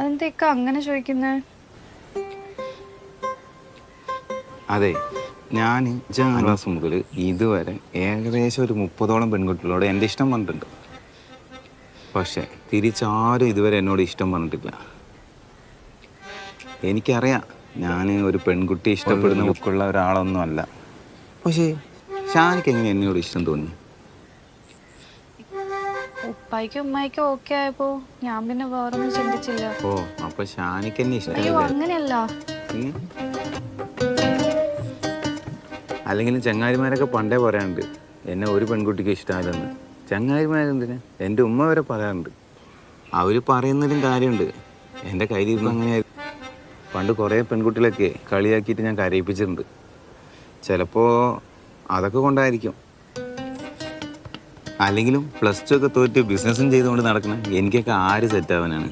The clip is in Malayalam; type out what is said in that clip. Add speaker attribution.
Speaker 1: അതെന്താ ഇക്ക അങ്ങനെ ചോദിക്കുന്നേ?
Speaker 2: അതെ ഞാൻ അഞ്ചാം ക്ലാസ് മുതൽ ഇതുവരെ ഏകദേശം ഒരു മുപ്പതോളം പെൺകുട്ടികളോട് എന്റെ ഇഷ്ടം പറഞ്ഞിട്ടുണ്ട്. പക്ഷേ തിരിച്ചാരും ഇതുവരെ എന്നോട് ഇഷ്ടം പറഞ്ഞിട്ടില്ല. എനിക്കറിയാം ഞാൻ ഒരു പെൺകുട്ടി ഇഷ്ടപ്പെടുന്ന ബുക്കുള്ള ഒരാളൊന്നും അല്ല പക്ഷേ ഷാനിക്ക് എങ്ങനെ എന്നോട് ഇഷ്ടം തോന്നി?
Speaker 1: ഉപ്പായിക്കും ഉമ്മായിക്കും ഓക്കെ ആയപ്പോ ഞാൻ പിന്നെ വേറൊന്നും ചിന്തിച്ചില്ല.
Speaker 2: ഓ അപ്പൊ ഷാനിക്ക് എന്നെ
Speaker 1: അയ്യോ
Speaker 2: ഇഷ്ടമില്ല
Speaker 1: അങ്ങനെയല്ല?
Speaker 2: അല്ലെങ്കിലും ചങ്ങാതിമാരൊക്കെ പണ്ടേ പറയാറുണ്ട് എന്നെ ഒരു പെൺകുട്ടിക്ക് ഇഷ്ടമല്ലെന്ന് ചങ്ങാതിമാരെന്തിന്? എന്റെ ഉമ്മ വരെ പറയാറുണ്ട്. അവർ പറയുന്നതിലും കാര്യമുണ്ട്. എന്റെ കയ്യിലിരുന്ന് അങ്ങനെയായിരുന്നു പണ്ട് കുറേ പെൺകുട്ടികളൊക്കെ കളിയാക്കിയിട്ട് ഞാൻ കരയിപ്പിച്ചിട്ടുണ്ട്. ചിലപ്പോൾ അതൊക്കെ കൊണ്ടായിരിക്കും. അല്ലെങ്കിലും പ്ലസ് ടു ഒക്കെ തോറ്റ് ബിസിനസ്സും ചെയ്തുകൊണ്ട് നടക്കണം എനിക്കൊക്കെ ആര് സെറ്റാവാനാണ്